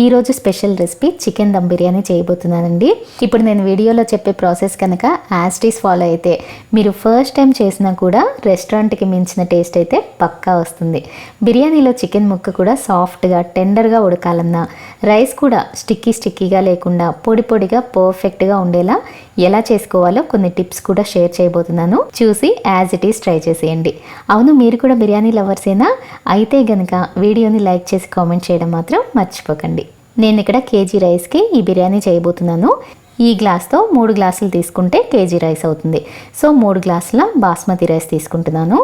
ఈరోజు special recipe chicken dum biryani చేయబోతున్నానండి. ఇప్పుడు నేను వీడియోలో చెప్పే ప్రాసెస్ కనుక యాస్టీస్ ఫాలో అయితే మీరు ఫస్ట్ టైం చేసినా కూడా రెస్టారెంట్కి మించిన టేస్ట్ అయితే పక్కా వస్తుంది. బిర్యానీలో చికెన్ ముక్క కూడా సాఫ్ట్గా టెండర్గా ఉడకాలన్నా రైస్ కూడా స్టిక్కీ స్టిక్కీగా లేకుండా పొడి పొడిగా పర్ఫెక్ట్గా ఉండేలా ఎలా చేసుకోవాలో కొన్ని టిప్స్ కూడా షేర్ చేయబోతున్నాను. చూసి యాజ్ ఇట్ ఈస్ ట్రై చేసేయండి. అవును మీరు కూడా బిర్యానీ లవర్సేనా? అయితే గనక వీడియోని లైక్ చేసి కామెంట్ చేయడం మాత్రం మర్చిపోకండి. నేను ఇక్కడ కేజీ రైస్కి ఈ బిర్యానీ చేయబోతున్నాను. ఈ గ్లాస్తో మూడు గ్లాసులు తీసుకుంటే కేజీ రైస్ అవుతుంది. సో మూడు గ్లాసుల బాస్మతి రైస్ తీసుకుంటున్నాను.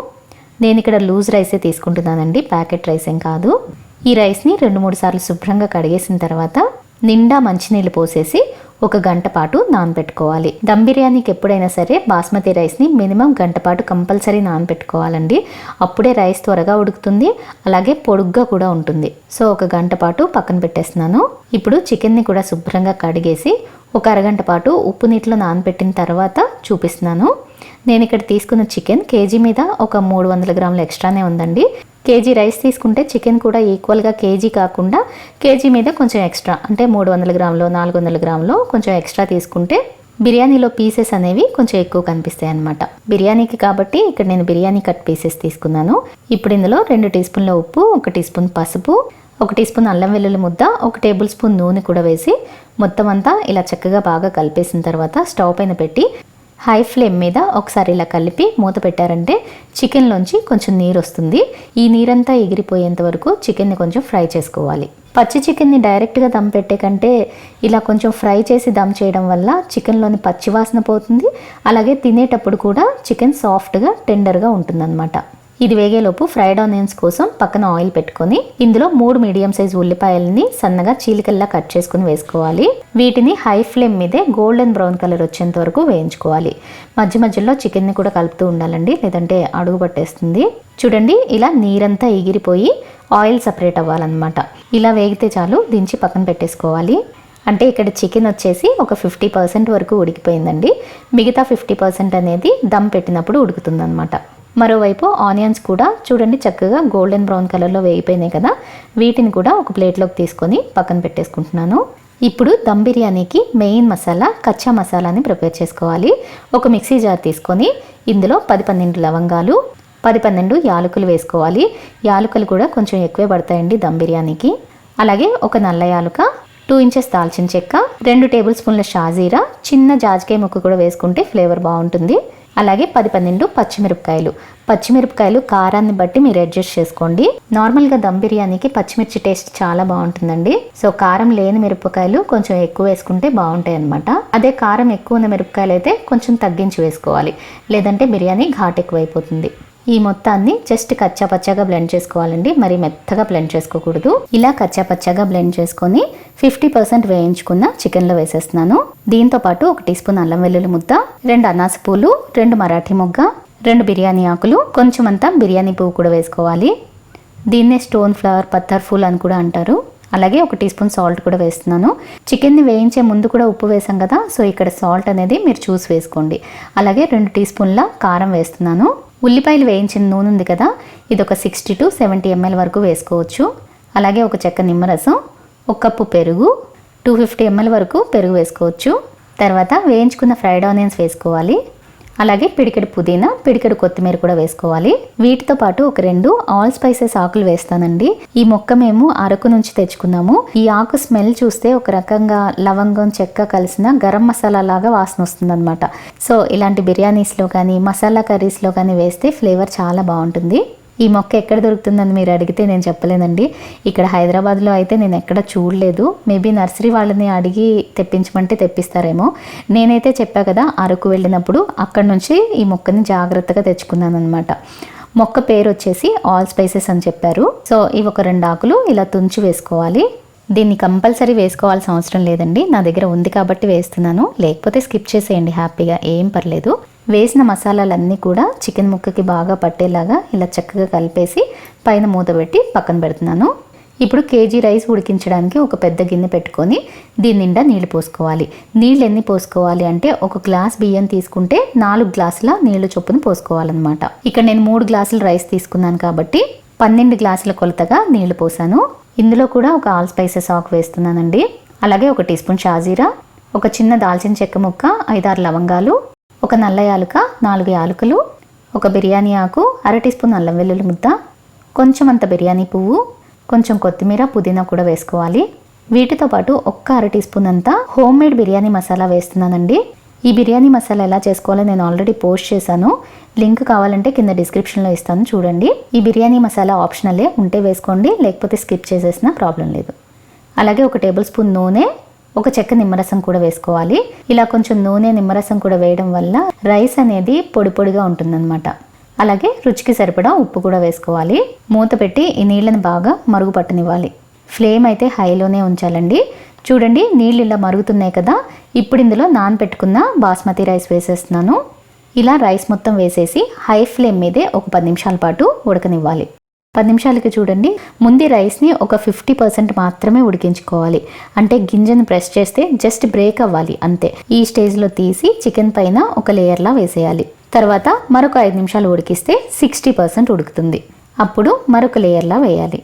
నేను ఇక్కడ లూజ్ రైసే తీసుకుంటున్నానండి ప్యాకెట్ రైస్ ఏం కాదు. ఈ రైస్ని రెండు మూడు సార్లు శుభ్రంగా కడిగేసిన తర్వాత నిండా మంచినీళ్ళు పోసేసి ఒక గంట పాటు నానబెట్టుకోవాలి. దమ్ బిర్యానీకి ఎప్పుడైనా సరే బాస్మతి రైస్ని మినిమం గంట పాటు కంపల్సరీ నానబెట్టుకోవాలండి. అప్పుడే రైస్ త్వరగా ఉడుకుతుంది అలాగే పొడుగ్గా కూడా ఉంటుంది. సో ఒక గంట పాటు పక్కన పెట్టేస్తున్నాను. ఇప్పుడు చికెన్ని కూడా శుభ్రంగా కడిగేసి ఒక అరగంట పాటు ఉప్పు నీటిలో నానబెట్టిన తర్వాత చూపిస్తున్నాను. నేను ఇక్కడ తీసుకున్న చికెన్ కేజీ మీద ఒక మూడు వందల గ్రాములు ఎక్స్ట్రానే ఉందండి. కేజీ రైస్ తీసుకుంటే చికెన్ కూడా ఈక్వల్గా కేజీ కాకుండా కేజీ మీద కొంచెం ఎక్స్ట్రా అంటే మూడు వందల గ్రాములు నాలుగు వందల గ్రాములు కొంచెం ఎక్స్ట్రా తీసుకుంటే బిర్యానీలో పీసెస్ అనేవి కొంచెం ఎక్కువ కనిపిస్తాయి అనమాట బిర్యానీకి కాబట్టి ఇక్కడ నేను బిర్యానీ కట్ పీసెస్ తీసుకున్నాను. ఇప్పుడు ఇందులో రెండు టీ స్పూన్ల ఉప్పు ఒక టీ స్పూన్ పసుపు ఒక టీ స్పూన్ అల్లం వెల్లుల్లి ముద్ద ఒక టేబుల్ స్పూన్ నూనె కూడా వేసి మొత్తం అంతా ఇలా చక్కగా బాగా కలిపేసిన తర్వాత స్టవ్ పైన పెట్టి హై ఫ్లేమ్ మీద ఒకసారి ఇలా కలిపి మూత పెట్టారంటే చికెన్లోంచి కొంచెం నీరు వస్తుంది. ఈ నీరంతా ఎగిరిపోయేంత వరకు చికెన్ని కొంచెం ఫ్రై చేసుకోవాలి. పచ్చి చికెన్ని డైరెక్ట్గా దమ్ పెట్టే కంటే ఇలా కొంచెం ఫ్రై చేసి దమ్ చేయడం వల్ల చికెన్లోని పచ్చి వాసన పోతుంది. అలాగే తినేటప్పుడు కూడా చికెన్ సాఫ్ట్గా టెండర్గా ఉంటుందన్నమాట. ఇది వేగేలోపు ఫ్రైడ్ ఆనియన్స్ కోసం పక్కన ఆయిల్ పెట్టుకొని ఇందులో మూడు మీడియం సైజ్ ఉల్లిపాయలని సన్నగా చీలికల్లా కట్ చేసుకుని వేసుకోవాలి. వీటిని హై ఫ్లేమ్ మీదే గోల్డెన్ బ్రౌన్ కలర్ వచ్చేంత వరకు వేయించుకోవాలి. మధ్య మధ్యలో చికెన్ని కూడా కలుపుతూ ఉండాలండి లేదంటే అడుగు పట్టేస్తుంది. చూడండి ఇలా నీరంతా ఎగిరిపోయి ఆయిల్ సపరేట్ అవ్వాలన్నమాట. ఇలా వేగితే చాలు దించి పక్కన పెట్టేసుకోవాలి. అంటే ఇక్కడ చికెన్ వచ్చేసి ఒక ఫిఫ్టీ పర్సెంట్ వరకు ఉడికిపోయిందండి. మిగతా ఫిఫ్టీ పర్సెంట్ అనేది దమ్ పెట్టినప్పుడు ఉడుకుతుందన్నమాట. మరోవైపు ఆనియన్స్ కూడా చూడండి చక్కగా గోల్డెన్ బ్రౌన్ కలర్లో వేగిపోయినాయి కదా. వీటిని కూడా ఒక ప్లేట్లోకి తీసుకొని పక్కన పెట్టేసుకుంటున్నాను. ఇప్పుడు దమ్ బిర్యానీకి మెయిన్ మసాలా కచ్చా మసాలాని ప్రిపేర్ చేసుకోవాలి. ఒక మిక్సీ జార్ తీసుకొని ఇందులో పది పన్నెండు లవంగాలు పది పన్నెండు యాలకులు వేసుకోవాలి. యాలకులు కూడా కొంచెం ఎక్కువే పడతాయండి దమ్ బిర్యానీకి. అలాగే ఒక నల్ల యాలుక టూ ఇంచెస్ దాల్చిన చెక్క రెండు టేబుల్ స్పూన్ల షాజీరా చిన్న జాజికాయ ముక్క కూడా వేసుకుంటే ఫ్లేవర్ బాగుంటుంది. అలాగే పది పన్నెండు పచ్చిమిరపకాయలు. పచ్చిమిరపకాయలు కారాన్ని బట్టి మీరు అడ్జస్ట్ చేసుకోండి. నార్మల్గా దమ్ బిర్యానీకి పచ్చిమిర్చి టేస్ట్ చాలా బాగుంటుందండి. సో కారం లేని మిరపకాయలు కొంచెం ఎక్కువ వేసుకుంటే బాగుంటాయి అనమాట అదే కారం ఎక్కువ ఉన్న మిరపకాయలు అయితే కొంచెం తగ్గించి వేసుకోవాలి. లేదంటే బిర్యానీ ఘాట్ ఎక్కువైపోతుంది. ఈ మొత్తాన్ని జస్ట్ కచ్చా పచ్చగా బ్లెండ్ చేసుకోవాలండి. మరి మెత్తగా బ్లెండ్ చేసుకోకూడదు. ఇలా కచ్చాపచ్చాగా బ్లెండ్ చేసుకొని ఫిఫ్టీ పర్సెంట్ వేయించుకున్న చికెన్లో వేసేస్తున్నాను. దీంతో పాటు ఒక టీ స్పూన్ అల్లం వెల్లుల్లి ముద్ద రెండు అనాస పూలు రెండు మరాఠీ మొగ్గ రెండు బిర్యానీ ఆకులు కొంచెం అంతా బిర్యానీ పువ్వు కూడా వేసుకోవాలి. దీన్నే స్టోన్ ఫ్లవర్ పత్తర్ ఫూల్ అని కూడా అంటారు. అలాగే ఒక టీ స్పూన్ సాల్ట్ కూడా వేస్తున్నాను. చికెన్ని వేయించే ముందు కూడా ఉప్పు వేసాం కదా సో ఇక్కడ సాల్ట్ అనేది మీరు చూసి వేసుకోండి. అలాగే రెండు టీ స్పూన్ల కారం వేస్తున్నాను. ఉల్లిపాయలు వేయించిన నూనె ఉంది కదా ఇది ఒక సిక్స్టీ టు సెవెంటీ ఎంఎల్ వరకు వేసుకోవచ్చు. అలాగే ఒక చెక్క నిమ్మరసం ఒక కప్పు పెరుగు టూ ఫిఫ్టీ ఎంఎల్ వరకు పెరుగు వేసుకోవచ్చు. తర్వాత వేయించుకున్న ఫ్రైడ్ ఆనియన్స్ వేసుకోవాలి. అలాగే పిడికెడు పుదీనా పిడికెడు కొత్తిమీర కూడా వేసుకోవాలి. వీటితో పాటు ఒక రెండు ఆల్ స్పైసెస్ ఆకులు వేస్తానండి. ఈ మొక్క మేము అరకు నుంచి తెచ్చుకున్నాము. ఈ ఆకు స్మెల్ చూస్తే ఒక రకంగా లవంగం చెక్క కలిసిన గరం మసాలా లాగా వాసన వస్తుంది సో ఇలాంటి బిర్యానీస్లో కానీ మసాలా కర్రీస్లో కానీ వేస్తే ఫ్లేవర్ చాలా బాగుంటుంది. ఈ మొక్క ఎక్కడ దొరుకుతుందని మీరు అడిగితే నేను చెప్పలేదండి. ఇక్కడ హైదరాబాద్లో అయితే నేను ఎక్కడ చూడలేదు. మేబీ నర్సరీ వాళ్ళని అడిగి తెప్పించమంటే తెప్పిస్తారేమో. నేనైతే చెప్పా కదా అరకు వెళ్ళినప్పుడు అక్కడ నుంచి ఈ మొక్కని జాగ్రత్తగా తెచ్చుకున్నాను అనమాట మొక్క పేరు వచ్చేసి ఆల్ స్పైసెస్ అని చెప్పారు. సో ఇవి ఒక రెండు ఆకులు ఇలా తుంచి వేసుకోవాలి. దీన్ని కంపల్సరీ వేసుకోవాల్సిన అవసరం లేదండి. నా దగ్గర ఉంది కాబట్టి వేస్తున్నాను. లేకపోతే స్కిప్ చేసేయండి హ్యాపీగా. ఏం పర్లేదు. వేసిన మసాలాలన్నీ కూడా చికెన్ ముక్కకి బాగా పట్టేలాగా ఇలా చక్కగా కలిపేసి పైన మూత పెట్టి పక్కన పెడుతున్నాను. ఇప్పుడు కేజీ రైస్ ఉడికించడానికి ఒక పెద్ద గిన్నె పెట్టుకొని దీని నిండా నీళ్ళు పోసుకోవాలి. నీళ్ళు ఎన్ని పోసుకోవాలి అంటే ఒక గ్లాస్ బియ్యం తీసుకుంటే నాలుగు గ్లాసుల నీళ్ళు చొప్పున పోసుకోవాలన్నమాట. ఇక్కడ నేను మూడు గ్లాసుల రైస్ తీసుకున్నాను కాబట్టి పన్నెండు గ్లాసుల కొలతగా నీళ్ళు పోసాను. ఇందులో కూడా ఒక ఆల్ స్పైసెస్ ఆకు వేస్తున్నానండి. అలాగే ఒక టీ స్పూన్ షాజీరా ఒక చిన్న దాల్చిన చెక్క ముక్క ఐదారు లవంగాలు ఒక నల్ల యాలుక నాలుగు యాలుకలు ఒక బిర్యానీ ఆకు అరటి స్పూన్ అల్లం వెల్లుల్లి ముద్ద కొంచెం అంత బిర్యానీ పువ్వు కొంచెం కొత్తిమీర పుదీనా కూడా వేసుకోవాలి. వీటితో పాటు ఒక్క అర టీ స్పూన్ అంతా హోమ్ మేడ్ బిర్యానీ మసాలా వేస్తున్నానండి. ఈ బిర్యానీ మసాలా ఎలా చేసుకోవాలో నేను ఆల్రెడీ పోస్ట్ చేశాను. లింక్ కావాలంటే కింద డిస్క్రిప్షన్లో ఇస్తాను చూడండి. ఈ బిర్యానీ మసాలా ఆప్షనలే ఉంటే వేసుకోండి లేకపోతే స్కిప్ చేసేసిన ప్రాబ్లం లేదు. అలాగే ఒక టేబుల్ స్పూన్ నూనె ఒక చెక్క నిమ్మరసం కూడా వేసుకోవాలి. ఇలా కొంచెం నూనె నిమ్మరసం కూడా వేయడం వల్ల రైస్ అనేది పొడి పొడిగా ఉంటుందన్నమాట. అలాగే రుచికి సరిపడా ఉప్పు కూడా వేసుకోవాలి. మూత పెట్టి ఈ నీళ్ళని బాగా మరుగు పట్టనివ్వాలి. ఫ్లేమ్ అయితే హైలోనే ఉంచాలండి. చూడండి నీళ్ళు ఇలా మరుగుతున్నాయి కదా. ఇప్పుడు ఇందులో నానబెట్టుకున్న బాస్మతి రైస్ వేసేస్తున్నాను. ఇలా రైస్ మొత్తం వేసేసి హై ఫ్లేమ్ మీదే ఒక పది నిమిషాల పాటు ఉడకనివ్వాలి. పది నిమిషాలకి చూడండి. ముందు రైస్ని ఒక ఫిఫ్టీ పర్సెంట్ మాత్రమే ఉడికించుకోవాలి. అంటే గింజను ప్రెస్ చేస్తే జస్ట్ బ్రేక్ అవ్వాలి అంతే. ఈ స్టేజ్లో తీసి చికెన్ పైన ఒక లేయర్లా వేసేయాలి. తర్వాత మరొక ఐదు నిమిషాలు ఉడికిస్తే సిక్స్టీ పర్సెంట్ ఉడుకుతుంది. అప్పుడు మరొక లేయర్లా వేయాలి.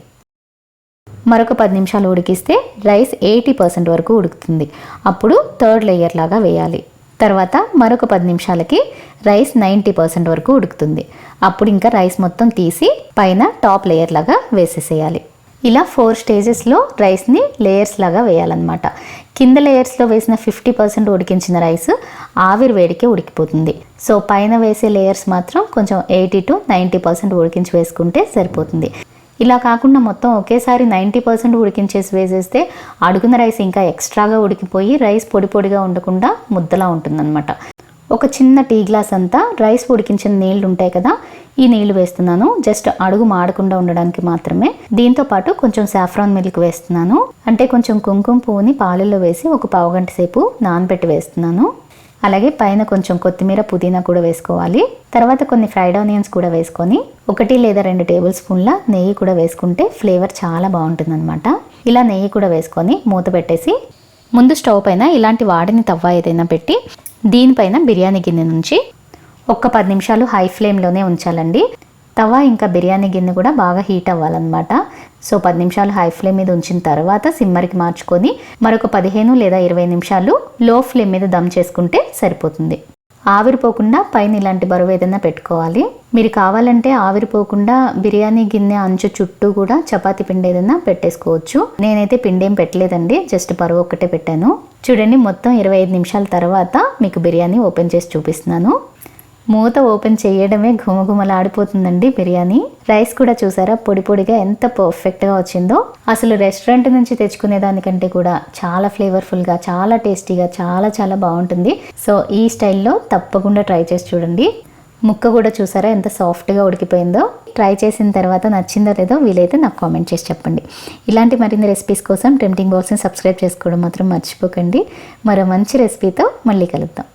మరొక పది నిమిషాలు ఉడికిస్తే రైస్ ఎయిటీ పర్సెంట్ వరకు ఉడుకుతుంది. అప్పుడు థర్డ్ లేయర్ లాగా వేయాలి. తర్వాత మరొక పది నిమిషాలకి రైస్ నైంటీ పర్సెంట్ వరకు ఉడుకుతుంది. అప్పుడు ఇంకా రైస్ మొత్తం తీసి పైన టాప్ లేయర్ లాగా వేసేసేయాలి. ఇలా ఫోర్ స్టేజెస్లో రైస్ని లేయర్స్ లాగా వేయాలన్నమాట. కింద లేయర్స్లో వేసిన ఫిఫ్టీ పర్సెంట్ ఉడికించిన రైస్ ఆవిరి వేడికే ఉడికిపోతుంది. సో పైన వేసే లేయర్స్ మాత్రం కొంచెం ఎయిటీ టు నైంటీ పర్సెంట్ ఉడికించి వేసుకుంటే సరిపోతుంది. ఇలా కాకుండా మొత్తం ఒకేసారి నైంటీ పర్సెంట్ ఉడికించేసి వేసేస్తే అడుగున రైస్ ఇంకా ఎక్స్ట్రాగా ఉడికిపోయి రైస్ పొడి పొడిగా ఉండకుండా ముద్దలా ఉంటుందన్నమాట. ఒక చిన్న టీ గ్లాస్ అంతా రైస్ ఉడికించిన నీళ్ళు ఉంటాయి కదా ఈ నీళ్ళు వేస్తున్నాను. జస్ట్ అడుగు మాడకుండా ఉండడానికి మాత్రమే. దీంతో పాటు కొంచెం సాఫ్రాన్ మిల్క్ వేస్తున్నాను. అంటే కొంచెం కుంకుమ పువ్వుని పాలల్లో వేసి ఒక పావుగంట సేపు నానబెట్టి వేస్తున్నాను. అలాగే పైన కొంచెం కొత్తిమీర పుదీనా కూడా వేసుకోవాలి. తర్వాత కొన్ని ఫ్రైడ్ ఆనియన్స్ కూడా వేసుకొని ఒకటి లేదా రెండు టేబుల్ స్పూన్ల నెయ్యి కూడా వేసుకుంటే ఫ్లేవర్ చాలా బాగుంటుందన్నమాట. ఇలా నెయ్యి కూడా వేసుకొని మూత పెట్టేసి ముందు స్టవ్ పైన ఇలాంటి వాడిని తవ్వ ఏదైనా పెట్టి దీనిపైన బిర్యానీ గిన్నె నుంచి ఒక్క పది నిమిషాలు హై ఫ్లేమ్లోనే ఉంచాలండి. తవా ఇంకా బిర్యానీ గిన్నె కూడా బాగా హీట్ అవ్వాలన్నమాట. సో పది నిమిషాలు హై ఫ్లేమ్ మీద ఉంచిన తర్వాత సిమ్మర్కి మార్చుకొని మరొక పదిహేను లేదా ఇరవై నిమిషాలు లో ఫ్లేమ్ మీద దమ్ చేసుకుంటే సరిపోతుంది. ఆవిరిపోకుండా పైన ఇలాంటి బరువు ఏదైనా పెట్టుకోవాలి. మీరు కావాలంటే ఆవిరిపోకుండా బిర్యానీ గిన్నె అంచు చుట్టూ కూడా చపాతి పిండి ఏదైనా పెట్టేసుకోవచ్చు. నేనైతే పిండి ఏం పెట్టలేదండి జస్ట్ బరువు ఒక్కటే పెట్టాను. చూడండి మొత్తం ఇరవై ఐదు నిమిషాల తర్వాత మీకు బిర్యానీ ఓపెన్ చేసి చూపిస్తున్నాను. మూత ఓపెన్ చేయడమే ఘుమఘుమలాడిపోతుందండి బిర్యానీ. రైస్ కూడా చూసారా? పొడి పొడిగా ఎంత పర్ఫెక్ట్గా వచ్చిందో. అసలు రెస్టారెంట్ నుంచి తెచ్చుకునే దానికంటే కూడా చాలా ఫ్లేవర్ఫుల్గా చాలా టేస్టీగా చాలా చాలా బాగుంటుంది. సో ఈ స్టైల్లో తప్పకుండా ట్రై చేసి చూడండి. ముక్క కూడా చూసారా ఎంత సాఫ్ట్గా ఉడికిపోయిందో. ట్రై చేసిన తర్వాత నచ్చిందో లేదో వీలైతే నాకు కామెంట్ చేసి చెప్పండి. ఇలాంటి మరిన్ని రెసిపీస్ కోసం టెంప్టింగ్ బాక్స్ని సబ్స్క్రైబ్ చేసుకోవడం మాత్రం మర్చిపోకండి. మరో మంచి రెసిపీతో మళ్ళీ కలుద్దాం.